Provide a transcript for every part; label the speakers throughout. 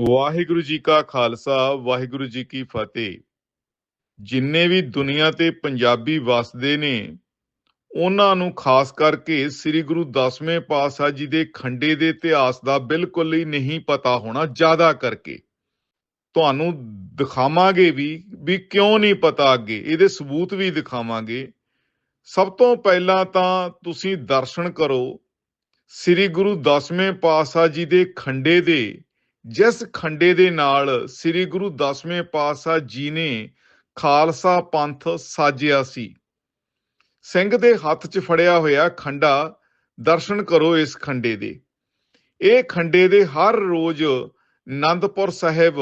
Speaker 1: ਵਾਹਿਗੁਰੂ ਜੀ ਕਾ ਖਾਲਸਾ, ਵਾਹਿਗੁਰੂ ਜੀ ਕੀ ਫਤਿਹ। ਜਿੰਨੇ ਵੀ ਦੁਨੀਆ ਤੇ ਪੰਜਾਬੀ ਵਸਦੇ ਨੇ, ਉਹਨਾਂ ਨੂੰ ਖਾਸ ਕਰਕੇ ਸ੍ਰੀ ਗੁਰੂ ਦਸਵੇਂ ਪਾਤਸ਼ਾਹ ਜੀ ਦੇ ਖੰਡੇ ਦੇ ਇਤਿਹਾਸ ਦਾ ਬਿਲਕੁਲ ਹੀ ਨਹੀਂ ਪਤਾ ਹੋਣਾ ਜ਼ਿਆਦਾ ਕਰਕੇ। ਤੁਹਾਨੂੰ ਦਿਖਾਵਾਂਗੇ ਵੀ ਵੀ ਕਿਉਂ ਨਹੀਂ ਪਤਾ ਅੱਗੇ? ਇਹਦੇ ਸਬੂਤ ਵੀ ਦਿਖਾਵਾਂਗੇ। ਸਭ ਤੋਂ ਪਹਿਲਾਂ ਤਾਂ ਤੁਸੀਂ ਦਰਸ਼ਨ ਕਰੋ, ਸ੍ਰੀ ਗੁਰੂ ਦਸਵੇਂ ਪਾਤਸ਼ਾਹ ਜੀ ਦੇ ਖੰਡੇ ਦੇ ਜਿਸ ਖੰਡੇ ਦੇ ਨਾਲ ਸ੍ਰੀ ਗੁਰੂ ਦਸਵੇਂ ਪਾਤਸ਼ਾਹ ਜੀ ਨੇ ਖਾਲਸਾ ਪੰਥ ਸਾਜਿਆ ਸੀ। ਸਿੰਘ ਦੇ ਹੱਥ 'ਚ ਫੜਿਆ ਹੋਇਆ ਖੰਡਾ ਦਰਸ਼ਨ ਕਰੋ ਇਸ ਖੰਡੇ ਦੇ। ਇਹ ਖੰਡੇ ਦੇ ਹਰ ਰੋਜ਼ ਆਨੰਦਪੁਰ ਸਾਹਿਬ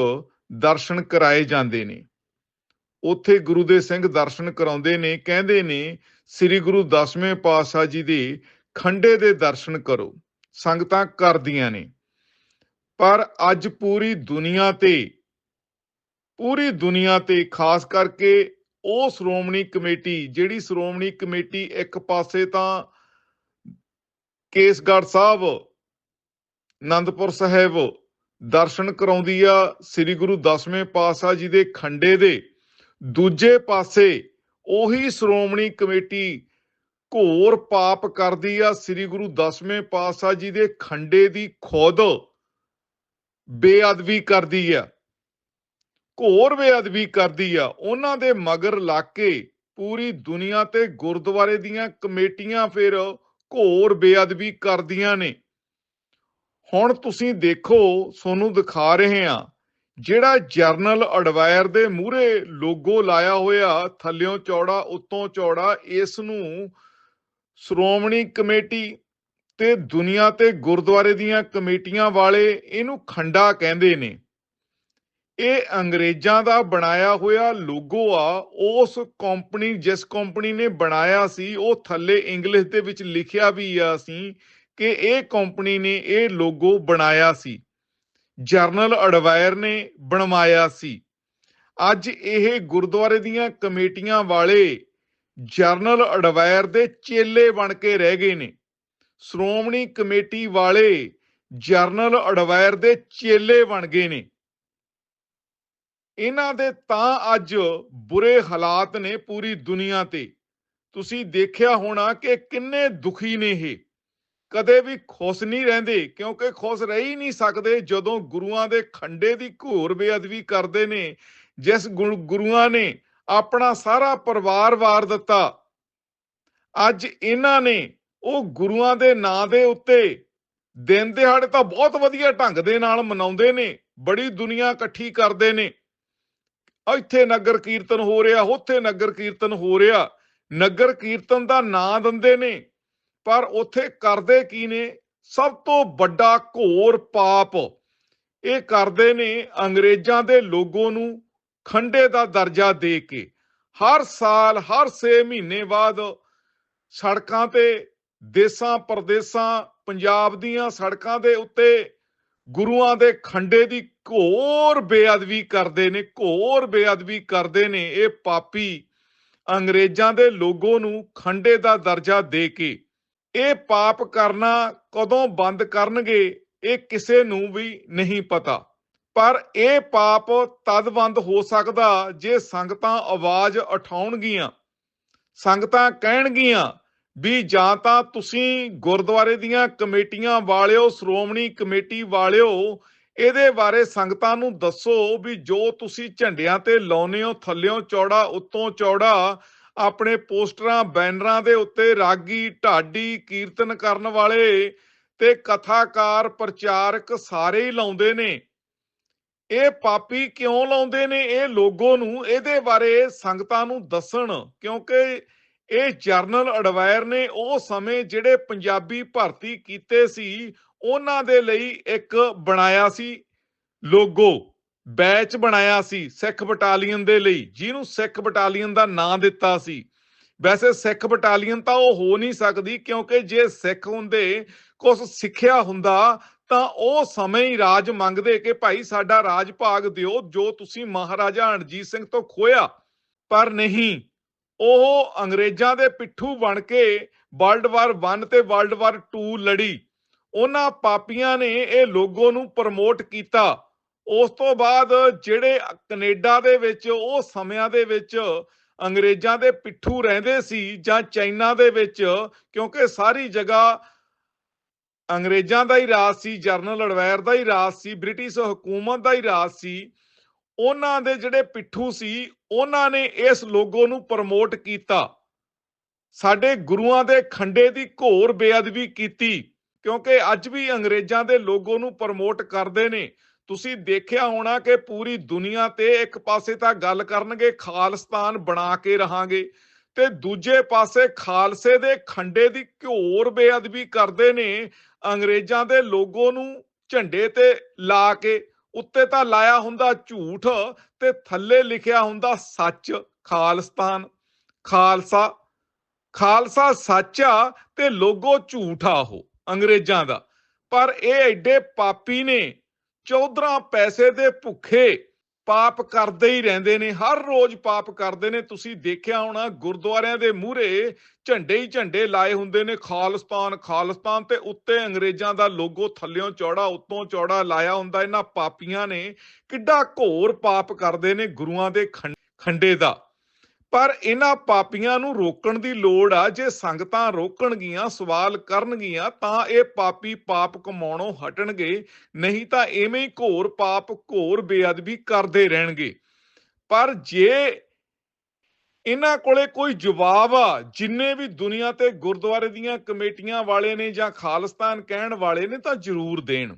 Speaker 1: ਦਰਸ਼ਨ ਕਰਾਏ ਜਾਂਦੇ ਨੇ। ਉੱਥੇ ਗੁਰੂ ਦੇ ਸਿੰਘ ਦਰਸ਼ਨ ਕਰਾਉਂਦੇ ਨੇ, ਕਹਿੰਦੇ ਨੇ, ਸ੍ਰੀ ਗੁਰੂ ਦਸਵੇਂ ਪਾਤਸ਼ਾਹ ਜੀ ਦੇ ਖੰਡੇ ਦੇ ਦਰਸ਼ਨ ਕਰੋ। ਸੰਗਤਾਂ ਕਰਦੀਆਂ ਨੇ। ਪਰ ਅੱਜ ਪੂਰੀ ਦੁਨੀਆ ਤੇ, ਪੂਰੀ ਦੁਨੀਆ ਤੇ ਖਾਸ ਕਰਕੇ ਉਹ ਸ਼੍ਰੋਮਣੀ ਕਮੇਟੀ, ਜਿਹੜੀ ਸ਼੍ਰੋਮਣੀ ਕਮੇਟੀ ਇੱਕ ਪਾਸੇ ਤਾਂ ਕੇਸਗੜ੍ਹ ਸਾਹਿਬ ਆਨੰਦਪੁਰ ਸਾਹਿਬ ਦਰਸ਼ਨ ਕਰਾਉਂਦੀ ਆ ਸ੍ਰੀ ਗੁਰੂ ਦਸਵੇਂ ਪਾਤਸ਼ਾਹ ਜੀ ਦੇ ਖੰਡੇ ਦੇ, ਦੂਜੇ ਪਾਸੇ ਉਹੀ ਸ਼੍ਰੋਮਣੀ ਕਮੇਟੀ ਘੋਰ ਪਾਪ ਕਰਦੀ ਆ ਸ੍ਰੀ ਗੁਰੂ ਦਸਵੇਂ ਪਾਤਸ਼ਾਹ ਜੀ ਦੇ ਖੰਡੇ ਦੀ ਖੁਦ ਬੇਅਦਬੀ ਕਰਦੀ ਆ। ਘੋਰ ਬੇਅਦਬੀ ਕਰਦੀ ਆ। ਉਹਨਾਂ ਦੇ ਮਗਰ ਲੱਗ ਕੇ ਪੂਰੀ ਦੁਨੀਆ ਤੇ ਗੁਰਦੁਆਰੇ ਦੀਆਂ ਕਮੇਟੀਆਂ ਫਿਰ ਘੋਰ ਬੇਅਦਬੀ ਕਰਦੀਆਂ ਨੇ। ਹੁਣ ਤੁਸੀਂ ਦੇਖੋ, ਤੁਹਾਨੂੰ ਦਿਖਾ ਰਹੇ ਆ ਜਿਹੜਾ ਜਰਨਲ ਅਡਵਾਇਰ ਦੇ ਮੂਹਰੇ ਲੋਗੋ ਲਾਇਆ ਹੋਇਆ, ਥੱਲਿਓਂ ਚੌੜਾ, ਉੱਤੋਂ ਚੌੜਾ, ਇਸ ਨੂੰ ਸ਼੍ਰੋਮਣੀ ਕਮੇਟੀ ਤੇ ਦੁਨੀਆ ਤੇ ਗੁਰਦੁਆਰੇ ਦੀਆਂ ਕਮੇਟੀਆਂ ਵਾਲੇ ਇਹਨੂੰ ਖੰਡਾ ਕਹਿੰਦੇ ਨੇ। ਇਹ ਅੰਗਰੇਜ਼ਾਂ ਦਾ ਬਣਾਇਆ ਹੋਇਆ ਲੋਗੋ ਆ, ਉਸ ਕੰਪਨੀ ਜਿਸ ਕੰਪਨੀ ਨੇ ਬਣਾਇਆ ਸੀ, ਉਹ ਥੱਲੇ ਇੰਗਲਿਸ਼ ਦੇ ਵਿੱਚ ਲਿਖਿਆ ਵੀ ਆ ਸੀ ਕਿ ਇਹ ਕੰਪਨੀ ਨੇ ਇਹ ਲੋਗੋ ਬਣਾਇਆ ਸੀ। ਜਰਨਲ ਅਡਵਾਇਰ ਨੇ ਬਣਵਾਇਆ ਸੀ। ਅੱਜ ਇਹ ਗੁਰਦੁਆਰੇ ਦੀਆਂ ਕਮੇਟੀਆਂ ਵਾਲੇ ਜਰਨਲ ਅਡਵਾਇਰ ਦੇ ਚੇਲੇ ਬਣ ਕੇ ਰਹਿ ਗਏ ਨੇ। ਸ਼੍ਰੋਮਣੀ ਕਮੇਟੀ ਵਾਲੇ ਜਰਨਲ ਅਡਵਾਇਰ ਦੇ ਚੇਲੇ ਬਣ ਗਏ ਨੇ। ਇਹਨਾਂ ਦੇ ਤਾਂ ਅੱਜ ਬੁਰੇ ਹਾਲਾਤ ਨੇ ਪੂਰੀ ਦੁਨੀਆ ਤੇ। ਤੁਸੀਂ ਦੇਖਿਆ ਹੋਣਾ ਕਿ ਕਿੰਨੇ ਦੁਖੀ ਨੇ ਇਹ। ਕਦੇ ਵੀ ਖੁਸ਼ ਨਹੀਂ ਰਹਿੰਦੇ, ਕਿਉਂਕਿ ਖੁਸ਼ ਰਹਿ ਹੀ ਨਹੀਂ ਸਕਦੇ ਜਦੋਂ ਗੁਰੂਆਂ ਦੇ ਖੰਡੇ ਦੀ ਘੋਰ ਬੇਅਦਬੀ ਕਰਦੇ ਨੇ, ਜਿਸ ਗੁਰੂਆਂ ਨੇ ਆਪਣਾ ਸਾਰਾ ਪਰਿਵਾਰ ਵਾਰ ਦਿੱਤਾ। ਅੱਜ ਇਹਨਾਂ ਨੇ ਉਹ ਗੁਰੂਆਂ ਦੇ ਨਾਂ ਦੇ ਉੱਤੇ ਦਿਨ ਦਿਹਾੜੇ ਤਾਂ ਬਹੁਤ ਵਧੀਆ ਢੰਗ ਦੇ ਨਾਲ ਮਨਾਉਂਦੇ ਨੇ, ਬੜੀ ਦੁਨੀਆ ਇਕੱਠੀ ਕਰਦੇ ਨੇ। ਇੱਥੇ ਨਗਰ ਕੀਰਤਨ ਹੋ ਰਿਹਾ, ਉੱਥੇ ਨਗਰ ਕੀਰਤਨ ਹੋ ਰਿਹਾ, ਨਗਰ ਕੀਰਤਨ ਦਾ ਨਾਂ ਦਿੰਦੇ ਨੇ, ਪਰ ਉੱਥੇ ਕਰਦੇ ਕੀ ਨੇ? ਸਭ ਤੋਂ ਵੱਡਾ ਘੋਰ ਪਾਪ, ਇਹ ਕਰਦੇ ਨੇ ਅੰਗਰੇਜ਼ਾਂ ਦੇ ਲੋਗੋ ਨੂੰ ਖੰਡੇ ਦਾ ਦਰਜਾ ਦੇ ਕੇ। ਹਰ ਸਾਲ, ਹਰ 6 ਮਹੀਨੇ ਬਾਅਦ ਸੜਕਾਂ ਤੇ ਦੇਸਾਂ ਪਰਦੇਸਾਂ, ਪੰਜਾਬ ਦੀਆਂ ਸੜਕਾਂ ਦੇ ਉੱਤੇ ਗੁਰੂਆਂ ਦੇ ਖੰਡੇ ਦੀ ਘੋਰ ਬੇਅਦਬੀ ਕਰਦੇ ਨੇ, ਘੋਰ ਬੇਅਦਬੀ ਕਰਦੇ ਨੇ ਇਹ ਪਾਪੀ ਅੰਗਰੇਜ਼ਾਂ ਦੇ ਲੋਗੋ ਨੂੰ ਖੰਡੇ ਦਾ ਦਰਜਾ ਦੇ ਕੇ। ਇਹ ਪਾਪ ਕਰਨਾ ਕਦੋਂ ਬੰਦ ਕਰਨਗੇ, ਇਹ ਕਿਸੇ ਨੂੰ ਵੀ ਨਹੀਂ ਪਤਾ। ਪਰ ਇਹ ਪਾਪ ਤਦ ਬੰਦ ਹੋ ਸਕਦਾ ਜੇ ਸੰਗਤਾਂ ਆਵਾਜ਼ ਉਠਾਉਣਗੀਆਂ, ਸੰਗਤਾਂ ਕਹਿਣਗੀਆਂ ਵੀ ਜਾਂ ਤਾਂ ਤੁਸੀਂ ਗੁਰਦੁਆਰੇ ਦੀਆਂ ਕਮੇਟੀਆਂ ਵਾਲਿਓ, ਸ਼੍ਰੋਮਣੀ ਕਮੇਟੀ ਵਾਲਿਓ, ਇਹਦੇ ਬਾਰੇ ਸੰਗਤਾਂ ਨੂੰ ਦੱਸੋ ਵੀ ਜੋ ਤੁਸੀਂ ਝੰਡਿਆਂ ਤੇ ਲਾਉਨੇ ਹੋ, ਥੱਲਿਓਂ ਚੌੜਾ, ਉੱਤੋਂ ਚੌੜਾ, ਆਪਣੇ ਪੋਸਟਰਾਂ, ਬੈਨਰਾਂ ਦੇ ਉੱਤੇ ਰਾਗੀ, ਢਾਡੀ, ਕੀਰਤਨ ਕਰਨ ਵਾਲੇ ਤੇ ਕਥਾਕਾਰ, ਪ੍ਰਚਾਰਕ ਸਾਰੇ ਹੀ ਲਾਉਂਦੇ ਨੇ। ਇਹ ਪਾਪੀ ਕਿਉਂ ਲਾਉਂਦੇ ਨੇ? ਇਹ ਲੋਗੋ ਨੂੰ, ਇਹਦੇ ਬਾਰੇ ਸੰਗਤਾਂ ਨੂੰ ਦੱਸਣ, ਕਿਉਂਕਿ ਇਹ ਜਰਨਲ ਅਡਵਾਇਰ ਨੇ ਉਹ ਸਮੇਂ ਜਿਹੜੇ ਪੰਜਾਬੀ ਭਰਤੀ ਕੀਤੇ ਸੀ, ਉਹਨਾਂ ਦੇ ਲਈ ਇੱਕ ਬਣਾਇਆ ਸੀ ਲੋਗੋ ਬੈਚ ਬਣਾਇਆ ਸੀ ਸਿੱਖ ਬਟਾਲੀਅਨ ਦੇ ਲਈ, ਜਿਹਨੂੰ ਸਿੱਖ ਬਟਾਲੀਅਨ ਦਾ ਨਾਂ ਦਿੱਤਾ ਸੀ। ਵੈਸੇ ਸਿੱਖ ਬਟਾਲੀਅਨ ਤਾਂ ਉਹ ਹੋ ਨਹੀਂ ਸਕਦੀ, ਕਿਉਂਕਿ ਜੇ ਸਿੱਖ ਹੁੰਦੇ ਕੁਝ ਸਿੱਖਿਆ ਹੁੰਦਾ, ਤਾਂ ਉਹ ਸਮੇਂ ਹੀ ਰਾਜ ਮੰਗਦੇ ਕਿ ਭਾਈ ਸਾਡਾ ਰਾਜ ਭਾਗ ਦਿਓ, ਜੋ ਤੁਸੀਂ ਮਹਾਰਾਜਾ ਰਣਜੀਤ ਸਿੰਘ ਤੋਂ ਖੋਇਆ ਪਰ ਨਹੀਂ ਉਹ ਅੰਗਰੇਜ਼ਾਂ ਦੇ ਪਿੱਠੂ ਬਣ ਕੇ ਵਰਲਡ ਵਾਰ 1 ਤੇ ਵਰਲਡ ਵਾਰ 2 ਲੜੀ। ਉਹਨਾਂ ਪਾਪੀਆਂ ਨੇ ਇਹ ਲੋਗੋ ਨੂੰ ਪ੍ਰਮੋਟ ਕੀਤਾ। ਉਸ ਤੋਂ ਬਾਅਦ ਜਿਹੜੇ ਕੈਨੇਡਾ ਦੇ ਵਿੱਚ, ਉਹ ਸਮਿਆਂ ਦੇ ਵਿੱਚ ਅੰਗਰੇਜ਼ਾਂ ਦੇ ਪਿੱਠੂ ਰਹਿੰਦੇ ਸੀ ਜਾਂ ਚਾਈਨਾ ਦੇ ਵਿੱਚ, ਕਿਉਂਕਿ ਸਾਰੀ ਜਗ੍ਹਾ ਅੰਗਰੇਜ਼ਾਂ ਦਾ ਹੀ ਰਾਜ ਸੀ, ਜਰਨਲ ਅਡਵਾਇਰ ਦਾ ਹੀ ਰਾਜ ਸੀ, ਬ੍ਰਿਟਿਸ਼ ਹਕੂਮਤ ਦਾ ਹੀ ਰਾਜ ਸੀ। ਉਹਨਾਂ ਦੇ ਜਿਹੜੇ ਪਿੱਠੂ ਸੀ, ਉਹਨਾਂ ਨੇ ਇਸ ਲੋਗੋ ਨੂੰ ਪ੍ਰਮੋਟ ਕੀਤਾ। ਸਾਡੇ ਗੁਰੂਆਂ ਦੇ ਖੰਡੇ ਦੀ ਘੋਰ ਬੇਅਦਬੀ ਕੀਤੀ, ਕਿਉਂਕਿ ਅੱਜ ਵੀ ਅੰਗਰੇਜ਼ਾਂ ਦੇ ਲੋਗੋ ਨੂੰ ਪ੍ਰਮੋਟ ਕਰਦੇ ਨੇ। ਤੁਸੀਂ ਦੇਖਿਆ ਹੋਣਾ ਕਿ ਪੂਰੀ ਦੁਨੀਆ ਤੇ ਇੱਕ ਪਾਸੇ ਤਾਂ ਗੱਲ ਕਰਨਗੇ, ਖਾਲਸਤਾਨ ਬਣਾ ਕੇ ਰਹਾਂਗੇ, ਤੇ ਦੂਜੇ ਪਾਸੇ ਖਾਲਸੇ ਦੇ ਖੰਡੇ ਦੀ ਘੋਰ ਬੇਅਦਬੀ ਕਰਦੇ ਨੇ, ਅੰਗਰੇਜ਼ਾਂ ਦੇ ਲੋਗੋ ਨੂੰ ਝੰਡੇ ਤੇ ਲਾ ਕੇ। ਉੱਤੇ ਤਾਂ ਲਾਇਆ ਹੁੰਦਾ ਝੂਠ ਤੇ ਥੱਲੇ ਲਿਖਿਆ ਹੁੰਦਾ ਸੱਚ, ਖਾਲਸਤਾਨ, ਖਾਲਸਾ ਖਾਲਸਾ ਸੱਚ ਆ ਤੇ ਲੋਗੋ ਝੂਠਾ ਉਹ, ਅੰਗਰੇਜ਼ਾਂ ਦਾ। ਪਰ ਇਹ ਐਡੇ ਪਾਪੀ ਨੇ, ਚੌਧਰਾ ਪੈਸੇ ਦੇ ਭੁੱਖੇ ਪਾਪ ਕਰਦੇ ਹੀ ਰਹਿੰਦੇ ਨੇ, ਹਰ ਰੋਜ਼ ਪਾਪ ਕਰਦੇ ਨੇ। ਤੁਸੀਂ ਦੇਖਿਆ ਹੋਣਾ, ਗੁਰਦੁਆਰਿਆਂ ਦੇ ਮੂਹਰੇ ਝੰਡੇ ਹੀ ਝੰਡੇ ਲਾਏ ਹੁੰਦੇ ਨੇ, ਖਾਲਿਸਤਾਨ, ਖਾਲਸਤਾਨ ਤੇ ਉੱਤੇ ਅੰਗਰੇਜ਼ਾਂ ਦਾ ਲੋਗੋ ਥੱਲਿਓਂ ਚੌੜਾ, ਉੱਤੋਂ ਚੌੜਾ ਲਾਇਆ ਹੁੰਦਾ। ਇਹਨਾਂ ਪਾਪੀਆਂ ਨੇ ਕਿੱਡਾ ਘੋਰ ਪਾਪ ਕਰਦੇ ਨੇ ਗੁਰੂਆਂ ਦੇ ਖੰ- ਖੰਡੇ ਦਾ। ਪਰ ਇਹਨਾਂ ਪਾਪੀਆਂ ਨੂੰ ਰੋਕਣ ਦੀ ਲੋੜ ਆ, ਜੇ ਸੰਗਤਾਂ ਰੋਕਣਗੀਆਂ, ਸਵਾਲ ਕਰਨਗੀਆਂ, ਤਾਂ ਇਹ ਪਾਪੀ ਪਾਪ ਕਮਾਉਣੋਂ ਹਟਣਗੇ, ਨਹੀਂ ਤਾਂ ਐਵੇਂ ਹੀ ਘੋਰ ਪਾਪ, ਘੋਰ ਬੇਅਦਬੀ ਕਰਦੇ ਰਹਿਣਗੇ। ਪਰ ਜੇ ਇਹਨਾਂ ਕੋਲੇ ਕੋਈ ਜਵਾਬ ਆ, ਜਿੰਨੇ ਵੀ ਦੁਨੀਆ ਤੇ ਗੁਰਦੁਆਰੇ ਦੀਆਂ ਕਮੇਟੀਆਂ ਵਾਲੇ ਨੇ ਜਾਂ ਖਾਲਿਸਤਾਨ ਕਹਿਣ ਵਾਲੇ ਨੇ, ਤਾਂ ਜ਼ਰੂਰ ਦੇਣ।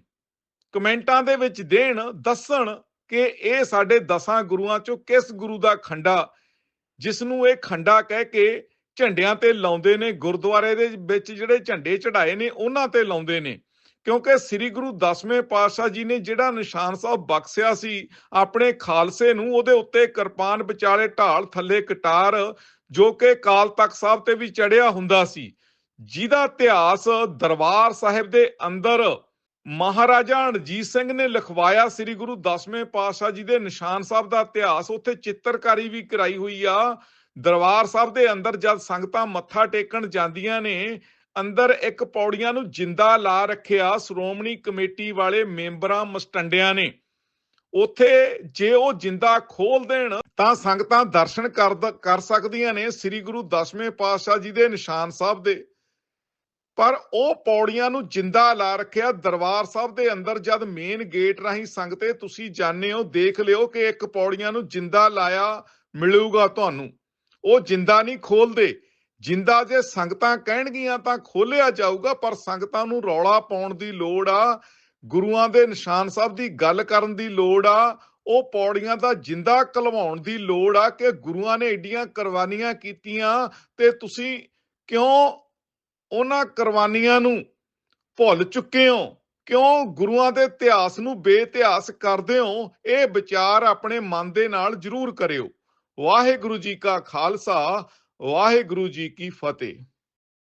Speaker 1: ਕਮੈਂਟਾਂ ਦੇ ਵਿੱਚ ਦੇਣ, ਦੱਸਣ ਕਿ ਇਹ ਸਾਡੇ ਦਸਾਂ ਗੁਰੂਆਂ ਚੋਂ ਕਿਸ ਗੁਰੂ ਦਾ ਖੰਡਾ ਜਿਸ ਨੂੰ ਇਹ ਖੰਡਾ ਕਹਿ ਕੇ ਝੰਡਿਆਂ ਤੇ ਲਾਉਂਦੇ ਨੇ, ਗੁਰਦੁਆਰੇ ਦੇ ਵਿੱਚ ਜਿਹੜੇ ਝੰਡੇ ਚੜਾਏ ਨੇ, ਉਹਨਾਂ ਤੇ ਲਾਉਂਦੇ ਨੇ। ਕਿਉਂਕਿ ਸ੍ਰੀ ਗੁਰੂ ਦਸਵੇਂ ਪਾਤਸ਼ਾਹ ਜੀ ਨੇ ਜਿਹੜਾ ਨਿਸ਼ਾਨ ਸਾਹਿਬ ਬਖਸ਼ਿਆ ਸੀ ਆਪਣੇ ਖਾਲਸੇ ਨੂੰ, ਉਹਦੇ ਉੱਤੇ ਕਿਰਪਾਨ ਵਿਚਾਲੇ ਢਾਲ ਥੱਲੇ ਕਟਾਰ ਜੋ ਕਿ ਕਾਲ ਤਖਤ ਸਾਹਿਬ ਤੇ ਵੀ ਚੜਿਆ ਹੁੰਦਾ ਸੀ। ਜਿਹਦਾ ਇਤਿਹਾਸ ਦਰਬਾਰ ਸਾਹਿਬ ਦੇ ਅੰਦਰ ਮਹਾਰਾਜਾ ਰਣਜੀਤ ਸਿੰਘ ਨੇ ਲਿਖਵਾਇਆ ਸ੍ਰੀ ਗੁਰੂ ਦਸਵੇਂ ਪਾਤਸ਼ਾਹ ਜੀ ਦੇ ਨਿਸ਼ਾਨ ਸਾਹਿਬ ਦਾ ਇਤਿਹਾਸ। ਉੱਥੇ ਚਿੱਤਰਕਾਰੀ ਵੀ ਕਰਾਈ ਹੋਈ ਆ। ਦਰਬਾਰ ਸਾਹਿਬ ਦੇ ਅੰਦਰ ਜਦ ਸੰਗਤਾਂ ਮੱਥਾ ਟੇਕਣ ਜਾਂਦੀਆਂ ਨੇ, ਅੰਦਰ ਇੱਕ ਪੌੜੀਆਂ ਨੂੰ ਜਿੰਦਾ ਲਾ ਰੱਖਿਆ ਸ਼੍ਰੋਮਣੀ ਕਮੇਟੀ ਵਾਲੇ ਮੈਂਬਰਾਂ ਮਸਟੰਡਿਆਂ ਨੇ। ਉੱਥੇ ਜੇ ਉਹ ਜਿੰਦਾ ਖੋਲ ਦੇਣ, ਤਾਂ ਸੰਗਤਾਂ ਦਰਸ਼ਨ ਕਰ ਸਕਦੀਆਂ ਨੇ ਸ੍ਰੀ ਗੁਰੂ ਦਸਵੇਂ ਪਾਤਸ਼ਾਹ ਜੀ ਦੇ ਨਿਸ਼ਾਨ ਸਾਹਿਬ ਦੇ। ਪਰ ਉਹ ਪੌੜੀਆਂ ਨੂੰ ਜਿੰਦਾ ਲਾ ਰੱਖਿਆ ਦਰਬਾਰ ਸਾਹਿਬ ਦੇ ਅੰਦਰ, ਜਦ ਮੇਨ ਗੇਟ ਰਾਹੀਂ ਸੰਗਤੇ ਤੁਸੀਂ ਜਾਣੇ ਹੋ, ਦੇਖ ਲਿਓ ਕਿ ਇੱਕ ਪੌੜੀਆਂ ਨੂੰ ਜਿੰਦਾ ਲਾਇਆ ਮਿਲੂਗਾ ਤੁਹਾਨੂੰ। ਉਹ ਜਿੰਦਾ ਨਹੀਂ ਖੋਲਦੇ। ਜਿੰਦਾ ਜੇ ਸੰਗਤਾਂ ਕਹਿਣਗੀਆਂ ਤਾਂ ਖੋਲਿਆ ਜਾਊਗਾ, ਪਰ ਸੰਗਤਾਂ ਨੂੰ ਰੌਲਾ ਪਾਉਣ ਦੀ ਲੋੜ ਆ। ਗੁਰੂਆਂ ਦੇ ਨਿਸ਼ਾਨ ਸਾਹਿਬ ਦੀ ਗੱਲ ਕਰਨ ਦੀ ਲੋੜ ਆ। ਉਹ ਪੌੜੀਆਂ ਦਾ ਜਿੰਦਾ ਕਲਵਾਉਣ ਦੀ ਲੋੜ ਆ ਕਿ ਗੁਰੂਆਂ ਨੇ ਏਡੀਆਂ ਕੁਰਬਾਨੀਆਂ ਕੀਤੀਆਂ ਤੇ ਤੁਸੀਂ ਕਿਉਂ ਉਹਨਾਂ ਕੁਰਬਾਨੀਆਂ ਨੂੰ ਭੁੱਲ ਚੁੱਕੇ ਹੋ? ਕਿਉਂ ਗੁਰੂਆਂ ਦੇ ਇਤਿਹਾਸ ਨੂੰ ਬੇਇਤਿਹਾਸ ਕਰਦੇ ਹੋ? ਇਹ ਵਿਚਾਰ ਆਪਣੇ ਮਨ ਦੇ ਨਾਲ ਜ਼ਰੂਰ ਕਰਿਓ। ਵਾਹਿਗੁਰੂ ਜੀ ਕਾ ਖਾਲਸਾ, ਵਾਹਿਗੁਰੂ ਜੀ ਕੀ ਫਤਿਹ।